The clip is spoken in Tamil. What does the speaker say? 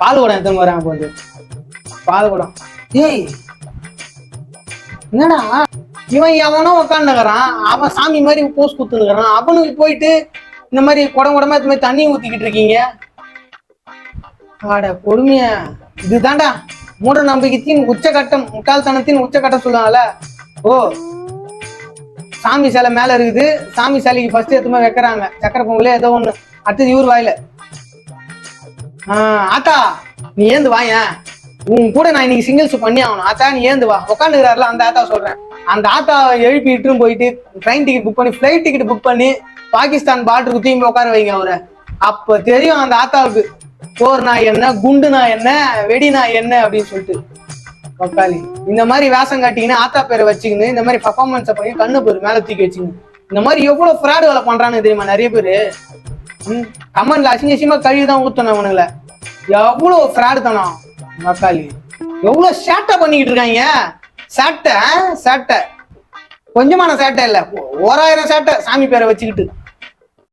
பால் குடம் எத்தனை வரேன் அப்போ வந்து பால் குடம் ஏய் என்னடா? இவன் எவனோ உட்காந்துக்கிறான் அவன் சாமி மாதிரி போஸ் குத்துனுக்கிறான். அவனுக்கு போயிட்டு இந்த மாதிரி குடம் குடமா இந்த மாதிரி தண்ணி ஊத்திக்கிட்டு இருக்கீங்க. ஆட கொடுமைய. இதுதான்டா. மூட நம்பிக்கைத்தின் உச்சகட்டம் முட்டாள்தனத்தின் உச்சகட்டம் சொல்லுவாங்கல்ல. ஓ சாமி சிலை மேல இருக்குது. சாமி சிலைக்கு ஃபர்ஸ்ட் எத்தனை வைக்கிறாங்க. சக்கரை பொங்கலே ஏதோ ஒண்ணு. அடுத்தது இவர் வாயில. ஆத்தா நீ ஏந்து வாயேன் உன் கூட நான் இன்னைக்கு சிங்கிள்ஸ் பண்ணி ஆகணும். ஆத்தா நீ ஏந்து வா. உட்காந்துக்கிறாருல அந்த ஆத்தா சொல்றேன். அந்த ஆத்தா எழுப்பி இட்டுன்னு போயிட்டு ட்ரெயின் டிக்கெட் புக் பண்ணி ஃப்ளைட் டிக்கெட் புக் பண்ணி பாகிஸ்தான் பார்டருக்கு தூங்கி உட்கார வைங்க அவரை. அப்ப தெரியும் அந்த ஆத்தாவுக்கு போர்னா என்ன குண்டுனா என்ன வெடினா என்ன அப்படின்னு சொல்லிட்டு. பக்காளி இந்த மாதிரி வேஷம் காட்டிக்கின்னு ஆத்தா பேரை வச்சுக்கின்னு இந்த மாதிரி பர்ஃபார்மன்ஸை பண்ணி கண்ணு பேர் மேல தூக்கி வச்சுக்கின்னு. இந்த மாதிரி எவ்வளவு ஃப்ராடு வேலை பண்றான்னு தெரியுமா நிறைய பேரு? ம், கமெண்ட்ல அசிங்க அசிங்கமா கழுவி தான் ஊத்தணும் அவனுங்களை. எவ்வளவு ஃப்ராடு தானோ மக்காளி. எவ்வளவு சேட்டை பண்ணிக்கிட்டு இருக்காங்க. சேட்டை சேட்டை. கொஞ்சமான சேட்டை இல்ல. ஓராயிரம் சேட்டை சாமி பேரை வச்சுக்கிட்டு.